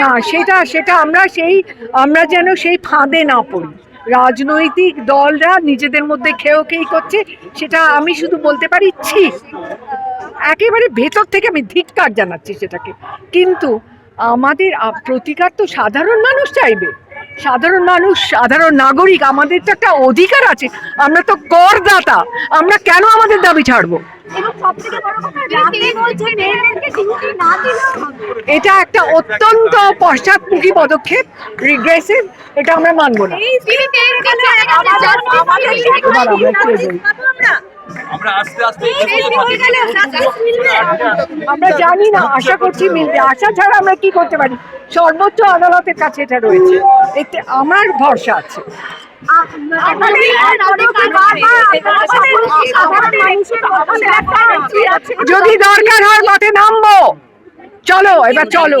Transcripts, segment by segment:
না, সেটা সেটা আমরা সেই, আমরা যেন সেই ফাঁদে না পড়ি। রাজনৈতিক দলরা নিজেদের মধ্যে খেয়েও খেই করছে, সেটা আমি শুধু বলতে পারি, ছি, একেবারে ভেতর থেকে আমি ধিক্কার জানাচ্ছি সেটাকে। কিন্তু আমাদের প্রতিকার তো সাধারণ মানুষ চাইবে। সাধারণ মানুষ সাধারণ নাগরিক আমাদের তো একটা অধিকার আছে। আমরা তো করদাতা। আমরা কেন আমাদের দাবি ছাড়বো? এটা একটা অত্যন্ত পশ্চাৎমুখী পদক্ষেপ রিগ্রেসিভ এটা আমরা মানবো না। আমরা আস্তে আস্তে আমরা জানি না আশা করছি মিলবে। আশা ছাড়া আমরা কি করতে পারি? সর্বোচ্চ আদালতের কাছে এটা রয়েছে। এতে আমার ভরসা আছে। যদি দরকার হয় মাঠে নামবো। চলো এবার চলো।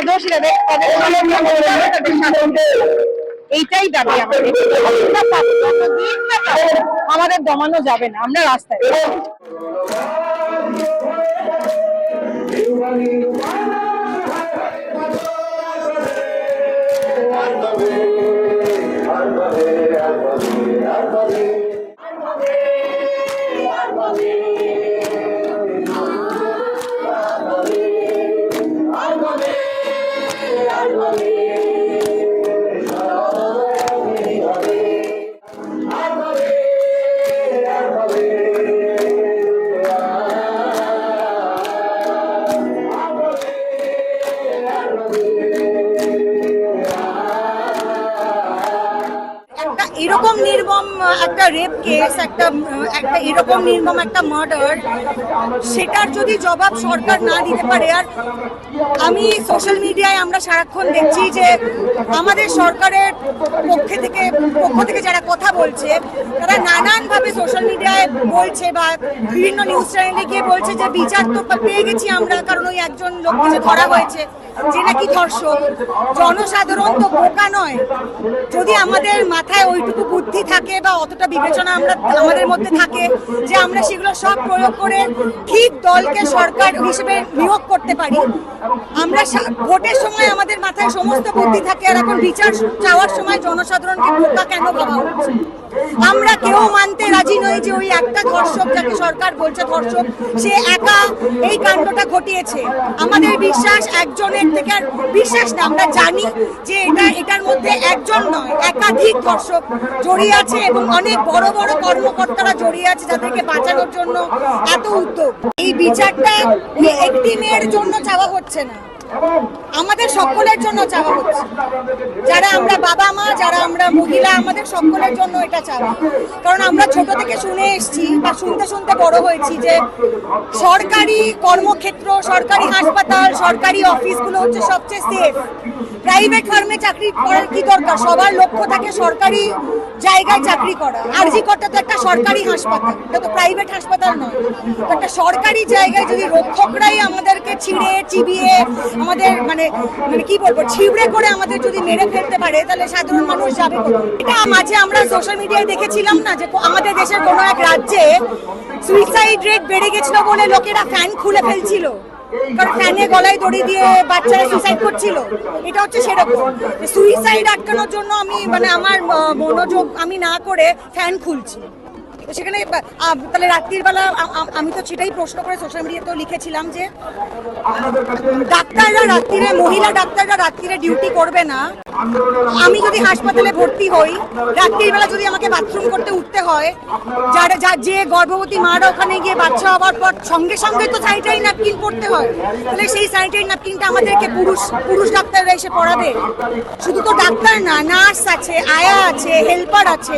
যারা দোষী তাদের তাদের শাস্তি করতে হবে, তাদের শাস্তি দিতে হবে। এইটাই দাবি আমাদের আমাদের দমানো যাবে না আমরা রাস্তায় একটা রেপ কেস একটা একটা এরকম নির্মম, একটা মার্ডার সেটার যদি জবাব সরকার না দিতে পারে, আর আমি সোশ্যাল মিডিয়ায় আমরা সারাক্ষণ দেখছি যে আমাদের সরকারের পক্ষে থেকে, পক্ষ থেকে যারা কথা বলছে, তারা নানানভাবে সোশ্যাল মিডিয়ায় বলছে বা বিভিন্ন নিউজ চ্যানেলে গিয়ে বলছে যে বিচার তো পেয়ে গেছি আমরা, কারণ ওই একজন লোককে যে ধরা হয়েছে, যে নাকি ধর্ষক। জনসাধারণ তো বোকা নয়। যদি আমাদের মাথায় ওইটুকু বুদ্ধি থাকে বা অতটা বিবেচনা আমরা আমাদের মধ্যে থাকে যে আমরা সেগুলো সব প্রয়োগ করে ঠিক দলকে সরকার হিসেবে নিয়োগ করতে পারি। আমরা ভোটের সময় আমাদের মাথায় সমস্ত বুদ্ধি থাকে আর এখন বিচার চাওয়ার সময় জনসাধারণকে বোকা কেন ভাবা হচ্ছে? আমরা কেউ মানতে রাজি নই যে ওই একটা ধর্ষক যাকে সরকার বলছে ধর্ষক, সে একা এই কাণ্ডটা ঘটিয়েছে। আমাদের বিশ্বাস একজনের থেকে আর বিশ্বাস না, আমরা জানি যে এটা, এটার মধ্যে একজন নয়, একাধিক ধর্ষক জড়িয়ে আছে এবং অনেক বড় বড় কর্মকর্তারা জড়িয়ে আছে যাদেরকে বাঁচানোর জন্য এত উদ্যোগ। এই বিচারটা একটি মেয়ের জন্য চাওয়া হচ্ছে না। আমাদের সকলের জন্য চাওয়া হচ্ছে। যারা আমরা বাবা মা, যারা আমরা মহিলা, আমাদের সকলের জন্য এটা চাওয়া। কারণ আমরা ছোট থেকে শুনে এসেছি বা শুনতে শুনতে বড় হয়েছি যে সরকারি কর্মক্ষেত্র, সরকারি হাসপাতাল, সরকারি অফিসগুলো হচ্ছে সবচেয়ে সেফ প্রাইভেট ফার্মে চাকরি করার কি দরকার? সবার লক্ষ্য থাকে সরকারি জায়গায় চাকরি করা। আরজি করটা তো একটা সরকারি হাসপাতাল। এটা তো প্রাইভেট হাসপাতাল নয়। একটা সরকারি জায়গায় যদি রক্ষকরাই আমাদেরকে ছিঁড়ে, চিবিয়ে আমাদের মানে মানে কি বলব ছিঁড়ে করে আমাদের যদি মেরে ফেলতে পারে, তাহলে সাধারণ মানুষ যাবে এটা মাঝে আমরা সোশ্যাল মিডিয়ায় দেখেছিলাম না যে আমাদের দেশের কোনো এক রাজ্যে সুইসাইড রেট বেড়ে গেছিল বলে লোকেরা ফ্যান খুলে ফেলছিল। কারণ ফ্যানে গলায় দড়ি দিয়ে বাচ্চারা সুইসাইড করছিল। এটা হচ্ছে সেরকম। সুইসাইড আটকানোর জন্য আমি মানে আমার মনোযোগ আমি না করে ফ্যান খুলছি। সেখানে তাহলে রাত্রির বেলা আমি তো সেটাই প্রশ্ন করে সোশ্যাল মিডিয়াতেও লিখেছিলাম যে ডাক্তাররা রাত্রিরে মহিলা ডাক্তাররা রাত্রিরে ডিউটি করবে না। আমি যদি হাসপাতালে ভর্তি হই রাত্রির বেলা যদি আমাকে বাথরুম করতে উঠতে হয়, যার যা যে গর্ভবতী মারা ওখানে গিয়ে বাচ্চা হওয়ার পর সঙ্গে সঙ্গে তো স্যানিটারি ন্যাপকিন পড়তে হয়। তাহলে সেই স্যানিটারি ন্যাপকিনটা আমাদেরকে পুরুষ পুরুষ ডাক্তাররা এসে পড়াবে। শুধু তো ডাক্তার না নার্স আছে, আয়া আছে হেল্পার আছে।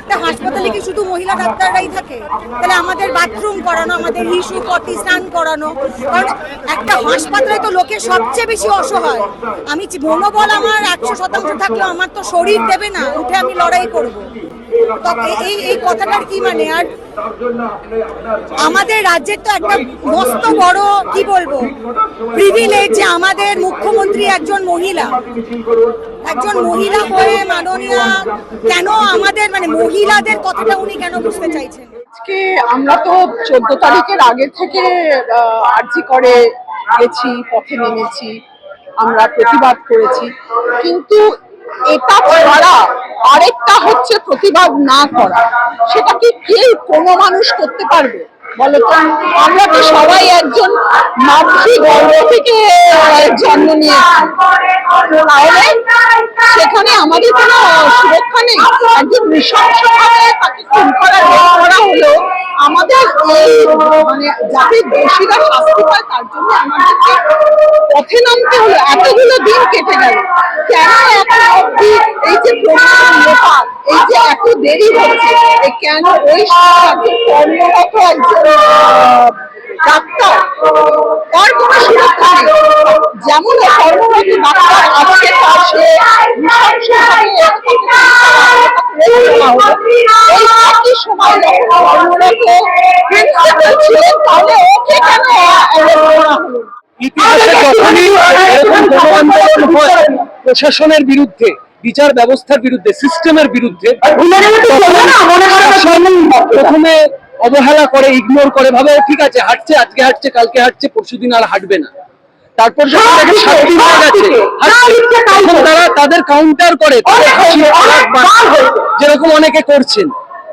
একটা হাসপাতালে কি শুধু মহিলা ডাক্তাররাই থাকে? তাহলে আমাদের বাথরুম করানো, আমাদের হিসু পটি স্নান করানো, কারণ একটা হাসপাতালে তো লোকে সবচেয়ে বেশি অসহায়। আমি মনোবল আমার একশো শতাংশ থাকলেও আমার তো শরীর দেবে না, উঠে আমি লড়াই করব। এই এই কথাটার কি মানে? আর আমাদের রাজ্যের তো একটা মস্ত বড়, কি বলব প্রিভিলেজ যে আমাদের মুখ্যমন্ত্রী একজন মহিলা। একজন মহিলা হয়ে মাননীয় কেন আমাদের মানে মহিলাদের কথাটা উনি কেন বুঝতে চাইছেন? আজকে আমরা তো চোদ্দ তারিখের আগে থেকে আর্জি করে গেছি, পথে নেমেছি। আমরা প্রতিবাদ করেছি। কিন্তু এটা ছাড়া আরেকটা হচ্ছে প্রতিবাদ না করা। সেটা কি কেউ কোনো মানুষ করতে পারবে? বলো তো। আমরা তো সবাই একজন মাতৃ গর্ভ থেকে জন্ম নিয়েছি? তাহলে সেখানে আমাদের কোনো সুরক্ষা নেই। একজন নৃশংসভাবে তাকে খুন করা হলো। আমাদের এই মানে যাতে দোষীরা শাস্তি পায় তার জন্য আমাদেরকে পথে নামতে হলো। এতগুলো দিন কেটে গেল। কেন অব্দি এই যে এই যে এত দেরি হচ্ছে কেন ওই কর্মরত একজন ডাক্তার? তার সুরক্ষা নেই। যেমন কর্মরত ডাক্তার আছে তার সে। এই একই সময় কর্মরত প্রিন্সিপাল ছিলেন তাহলে ওকে কেন arrest করা হলো ইতিহাসে যখনই এরকম কোনো আন্দোলন হয় প্রশাসনের বিরুদ্ধে বিচার ব্যবস্থার বিরুদ্ধে সিস্টেমের বিরুদ্ধে প্রথমে অবহেলা করে ইগনোর করে ভাবে ঠিক আছে হাঁটছে আজকে হাঁটছে কালকে হাঁটছে পরশুদিন আর হাঁটবে না। তারপর তারা তাদের কাউন্টার করে যেরকম অনেকে করছেন।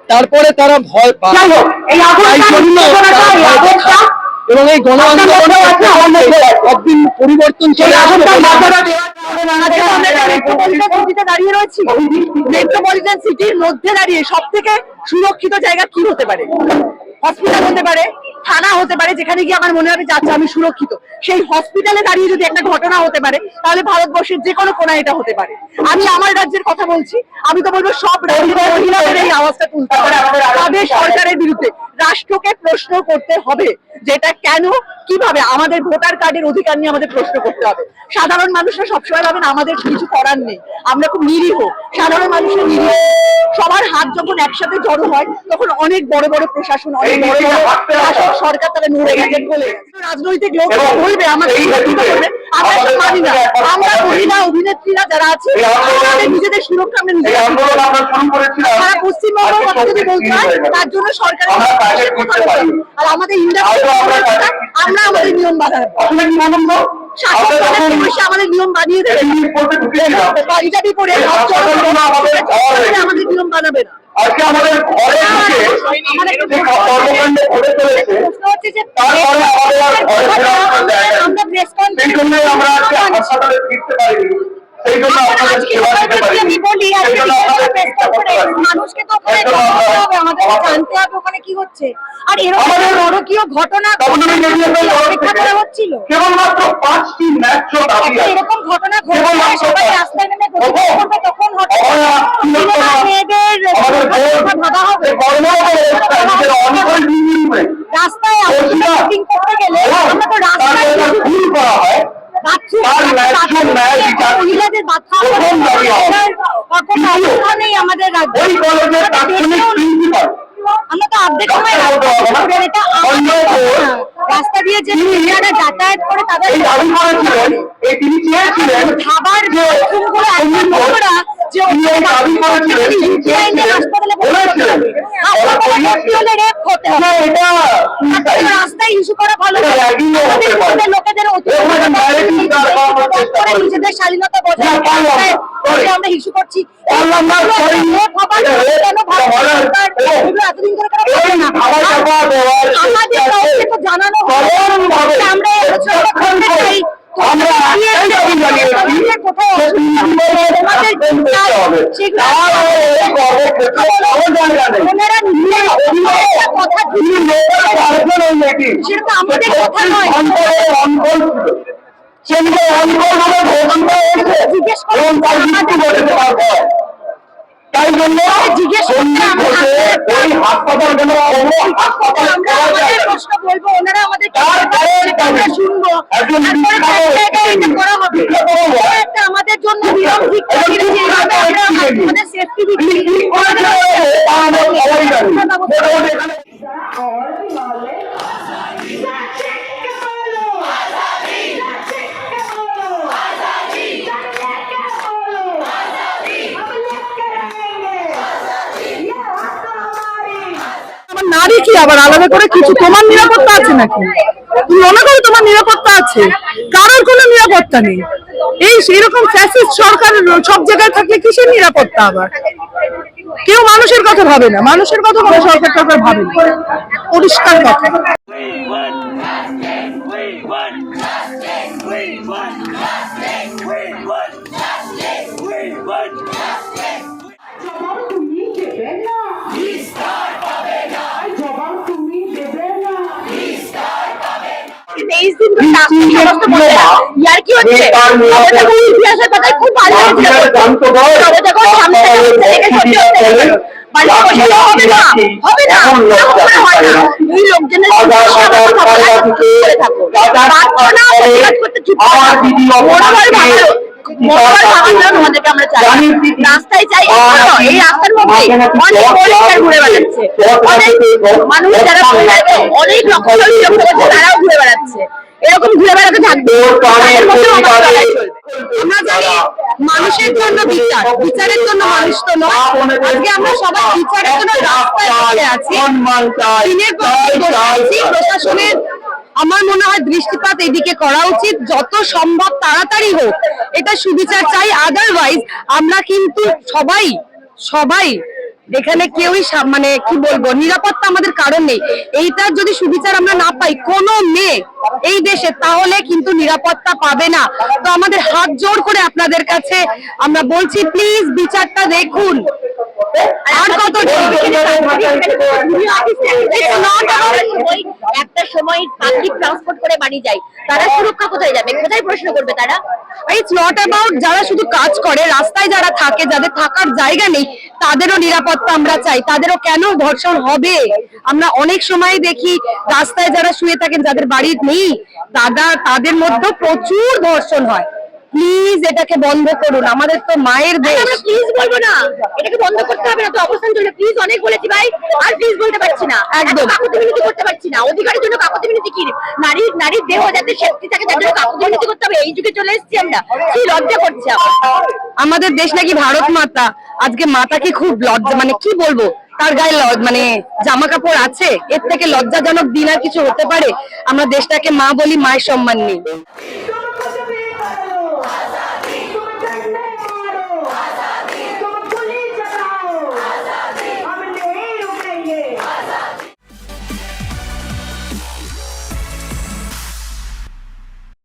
তারপরে তারা ভয় পায়। এবং এই গণ আন্দোলনে একদিন পরিবর্তন চলে দাঁড়িয়ে রয়েছি। মেট্রোপলিটন সিটির মধ্যে দাঁড়িয়ে সব থেকে সুরক্ষিত জায়গা কি হতে পারে? হসপিটাল হতে পারে থানা হতে পারে যেখানে গিয়ে আমার মনে হবে যাচ্ছে আমি সুরক্ষিত। সেই হসপিটালে দাঁড়িয়ে যদি একটা ঘটনা হতে পারে তাহলে ভারতবর্ষের যে কোনো কোনায় এটা হতে পারে। আমি আমার রাজ্যের কথা বলছি আমি তো বলব সব রাজ্যের মহিলাদের এই আওয়াজটা তুলতে হবে। তাদের সরকারের বিরুদ্ধে রাষ্ট্রকে প্রশ্ন করতে হবে যেটা কেন কীভাবে আমাদের ভোটার কার্ডের অধিকার নিয়ে আমাদের প্রশ্ন করতে হবে। সাধারণ মানুষরা সবসময় ভাবেন আমাদের কিছু করার নেই আমরা খুব নিরীহ। সাধারণ মানুষের নিরীহ। সবার হাত যখন একসাথে জড়ো হয় তখন অনেক বড় বড় প্রশাসন অনেক বড় বড় সরকার তারা নড়ে গেছে বলে রাজনৈতিক লোক বলবে আমাদের আমরা তো মানি না আমরা মহিলা অভিনেত্রীরা যারা আছে আমাদের নিজেদের সুরক্ষা আমরা নিজেরা সারা পশ্চিমবঙ্গের কথা যদি বলতে হয় তার জন্য সরকারের। আর আমাদের ইন্ডাস্ট্রি আমরা আমাদের নিয়ম বানাবো। শাসক আমাদের নিয়ম বানিয়ে দেবে। করে নিয়ম বানাবে না। আজকে আমাদের ঘরে ঢুকে যে কর্মকাণ্ড ঘটে চলেছে প্রশ্ন হচ্ছে যে তারপরে আমাদের আর ঘরে ফেরার জায়গা নেই। আমরা প্রেস সেই জন্যই আমরা আজকে হাসপাতালে ফিরতে পারিনি। সেই জন্য আপনাদের সেবা দিতে পারিনি। সেই জন্য আপনাদের প্রেস চিকিৎসা করতে পারিনি। মানুষকে তো ওখানে জানতে হবে আমাদের আমাদের- জানতে হবে ওখানে কি হচ্ছে। আর এরকম নরকীয় ঘটনা অপেক্ষা করা হচ্ছিল। কেবলমাত্র পাঁচটি এরকম ঘটনা কেবলমাত্র সবাই রাস্তায় নেমে প্রতিবাদ তখন করবে তখন হঠাৎ অভয়া, সিনেমা তিলোত্তমা, মেয়েদের আমাদের কথা ভাবা হবে যে কর্মরত অবস্থায় অনেকের বিনিময়ে রাস্তায় বলছিলাম, মিটিং করতে গেলে এবং আমরা তো তার রাস্তায় যারা ভুল করা হয় বাথরুম তার ন্যায্য ন্যায় বিচার মহিলাদের বাচ্চা প্রথম দাবি হবে। কোনো অবস্থা নেই আমাদের রাজ্যে ওই কলেজের তাৎক্ষণিক প্রিন্সিপাল আমরা তো আপডেট সময় করে। রাস্তা দিয়ে যে মহিলারা যাতায়াত করে তাদের দাবি করেছিলেন এই তিনি চেয়েছিলেন খাবার যে দাবি করেছিলেন করা। আমাদের করে করে। নিজেদের স্বাধীনতা বজায়। আমরা ইস্যু করছি পারলাম না, sorry। রেপ হবার তাই জন্য জিজ্ঞেস হাসপাতাল কেন হাসপাতাল প্রশ্ন বলব ওনারা আমাদের। শুনব একজন তারপরে বিখ্যাত তার জায়গায় এটা ব্যক্তি। করা হবে বিখ্যাত বড়। এটা একটা আমাদের জন্য নিয়ম ঠিক করে একজন দিয়েছে, বিখ্যাত এইভাবে আমরা ব্যক্তি। আমাদের সেফটি তিনি কি করেছে তা আমরা সবাই জানি মোটামুটি এখানে আমার নারী কি আবার আলাদা করে কিছু তোমার নিরাপত্তা আছে নাকি তুমি মনে করো তোমার নিরাপত্তা আছে কারোর কোনো নিরাপত্তা নেই এই সেরকম ফ্যাসিস্ট সরকার, সব জায়গায় থাকলে কিসের নিরাপত্তা আবার কেউ মানুষের কথা ভাবে না মানুষের কথা কোনো সরকার টরকার ভাবে না পরিষ্কার কথা We want justice. We want justice. We want justice. We want justice. তেইশ দিন ধরে সমস্ত কি হচ্ছে? ইতিহাসের পাতায় খুব ভালো হবে না হবে না। এই লোকজনের করতে চুপ করে থাকো। মনোবল ভাঙালো মনোবল ভাঙালো আমাদেরকে আমরা চাই রাস্তায় চাই এই রাস্তার মধ্যেই অনেক পরিষ্কার ঘুরে বেড়াচ্ছে। অনেক মানুষ যারা অনেক লক্ষ লক্ষ তারাও ঘুরে বেড়াচ্ছে। এরকম ঘুরে বেড়াতে থাকবে। তাদের মধ্যেও আমাদের লড়াই চলবে। আমরা জানি মানুষের জন্য বিচার। বিচারের জন্য মানুষ তো নয়। আজকে আমরা সবাই বিচারের জন্য রাস্তায় বসে আছি। দিনের পর আছি। প্রশাসনের আমার মনে হয় দৃষ্টিপাত এদিকে করা উচিত। যত সম্ভব তাড়াতাড়ি হোক, এটা সুবিচার চাই। আদারওয়াইজ আমরা কিন্তু সবাই সবাই, এখানে কেউই মানে কি বলব, নিরাপত্তা আমাদের কারণ নেই। এইটার যদি সুবিচার আমরা না পাই, কোনো মেয়ে এই দেশে তাহলে কিন্তু নিরাপত্তা পাবে না। তো আমাদের হাত জোর করে আপনাদের কাছে আমরা বলছি প্লিজ বিচারটা দেখুন। একটা সময় পাবলিক ট্রান্সপোর্ট করে বাড়ি যায়। তারা সুরক্ষা কোথায় যাবে? কোথায় প্রশ্ন করবে তারা? ইটস নট অ্যাবাউট যারা শুধু কাজ করে রাস্তায় যারা থাকে যাদের থাকার জায়গা নেই তাদেরও নিরাপত্তা আমরা চাই। তাদেরও কেন ধর্ষণ হবে? আমরা অনেক সময় দেখি রাস্তায় যারা শুয়ে থাকেন যাদের বাড়ি নেই দাদা তাদের মধ্যে প্রচুর ধর্ষণ হয়। প্লিজ এটাকে বন্ধ করুন। আমাদের তো মায়ের দেশ। প্লিজ বলব না। এটাকে বন্ধ করতে হবে না তো অবস্থান চলবে প্লিজ অনেক বলেছি ভাই আর প্লিজ বলতে পারছি না। একদম। কাকুতি মিনতি করতে পারছি না। অধিকারের জন্য কাকুতি মিনতি কি? নারী নারীর দেহ যাতে সেফটি থাকে তার জন্য কাকুতি মিনতি করতে হবে। এই যুগে চলে এসেছি আমরা। কি লজ্জা করছে আমাদের দেশ নাকি ভারত মাতা। আজকে মাতা কি খুব লজ্জা মানে কি বলব? তার গায়ে ল- মানে জামা কাপড় আছে। এর থেকে লজ্জাজনক দিন আর কিছু হতে পারে। আমরা দেশটাকে মা বলি মায়ের সম্মান নেই